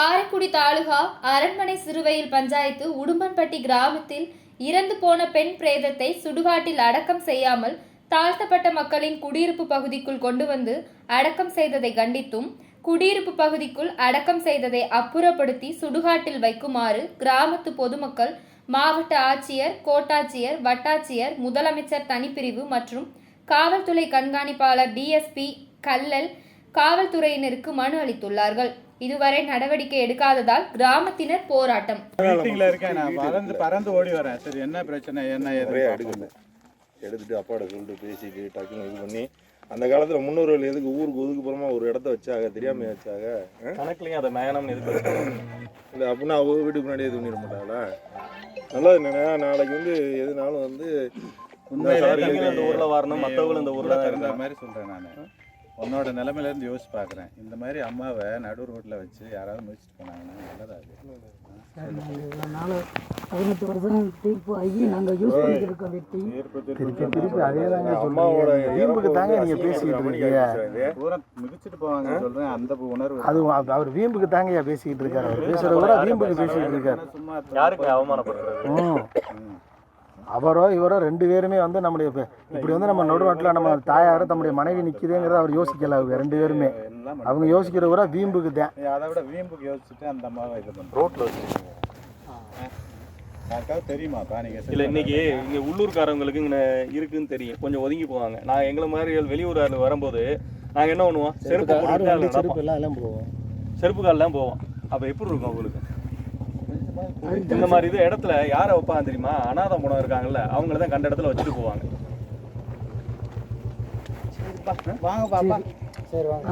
காரைக்குடி தாலுகா அரண்மனை சிறுவையில் பஞ்சாயத்து உடும்பன்பட்டி கிராமத்தில் இறந்து போன பெண் பிரேதத்தை சுடுகாட்டில் அடக்கம் செய்யாமல் தாழ்த்தப்பட்ட மக்களின் குடியிருப்பு பகுதிக்குள் கொண்டு வந்து அடக்கம் செய்ததை கண்டித்தும் குடியிருப்பு பகுதிக்குள் அடக்கம் செய்ததை அப்புறப்படுத்தி சுடுகாட்டில் வைக்குமாறு கிராமத்து பொதுமக்கள் மாவட்ட ஆட்சியர் கோட்டாட்சியர் வட்டாட்சியர் முதலமைச்சர் தனிப்பிரிவு மற்றும் காவல்துறை கண்காணிப்பாளர் டிஎஸ்பி கல்லல் காவல்துறையினருக்கு மனு அளித்துள்ளார்கள். இதுவரை நடவடிக்கை எடுக்காததால் கிராமத்தினர் போராட்டம். மீட்டிங்ல இருக்கேன் நான். பறந்து பறந்து ஓடி வரேன். சரி என்ன பிரச்சனை? என்ன எடுத்துட்டு அப்பாட்ட சொல்லிட்டு பேசிட்டு டக்குன்னு இது பண்ணி அந்த காலத்துல முன்னோர்கள் எதுக்கு ஊருக்கு ஒதுக்குப்புறமா ஒரு இடத்த வச்சாங்க? தெரியாம வச்சாங்க? ஆ? கணக்குலயும் அதை மேகனம் எதுக்கு? இல்ல அப்படின்னா அவங்க வீட்டுக்கு முன்னாடியே தூண்டிட மாட்டாங்களா? நல்லது என்னன்னா நாளைக்கு வந்து எதுனாலும் வந்து இந்த ஊர்ல வரணும். மத்தவங்களும் இந்த ஊர்ல மாதிரி சொல்றேன் நான். உன்னோட நிலைமையில இருந்து யோசிச்சு பாக்குறேன் இந்த மாதிரி அம்மாவை நடு ரோட்ல வச்சு யாராவது முடிச்சுட்டு போனாங்கன்னா நல்லதா அது? அதனால பதினெட்டு வருஷம் தீர்ப்பு ஆகி நாங்கள் யூஸ் பண்ணிட்டு இருக்க வெட்டி திருப்பி திருப்பி அதே தாங்க அம்மாவோட சொல்றீங்க. வீம்புக்கு தாங்க நீங்க பேசிக்கிட்டு இருக்கீங்க. பூரா மிதிச்சிட்டு போவாங்க சொல்றேன். அந்த உணர்வு. அது அவ- அவர் வீம்புக்கு தாங்க பேசிக்கிட்டு இருக்காரு. அவர் பேசுறது கூட வீம்புக்கு பேசிக்கிட்டு இருக்காரு. யாருக்கு அவமானப்படுறது. அவரோ இவரோ ரெண்டு பேருமே வந்து நம்முடைய இப்ப- இப்படி வந்து நம்ம நடுநாட்டில் நம்ம தாயார் தம்முடைய மனைவி நிற்குதுங்கிறத அவர் யோசிக்கல அவங்க ரெண்டு பேருமே. அவங்க யோசிக்கிற கூட வீம்புக்கு தான். அதை விட வீம்புக்கு யோசிச்சுட்டு அந்த அம்மாவை இது பண்றோம் ரோட்ல வச்சிருக்கீங்க. நீங்க இல்ல. இன்னைக்கு இங்க உள்ளூர்காரங்களுக்கு இங்க இருக்குன்னு தெரியும். கொஞ்சம் ஒதுங்கி போவாங்க. நான் எங்களை மாதிரி வெளியூர் வரும்போது நாங்க என்ன பண்ணுவோம்? செருப்பு செருப்பு எல்லாம் போவோம். செருப்பு கால் தான் போவோம். அப்ப எப்படி இருக்கும் உங்களுக்கு? இந்த மாதிரி இது இடத்துல யாரை வைப்பாங்க தெரியுமா? அனாதை முடம் இருக்காங்கல்ல அவங்கள தான் கண்ட இடத்துல வச்சுட்டு போவாங்க. வாங்க பாப்பா. சரி வாங்க.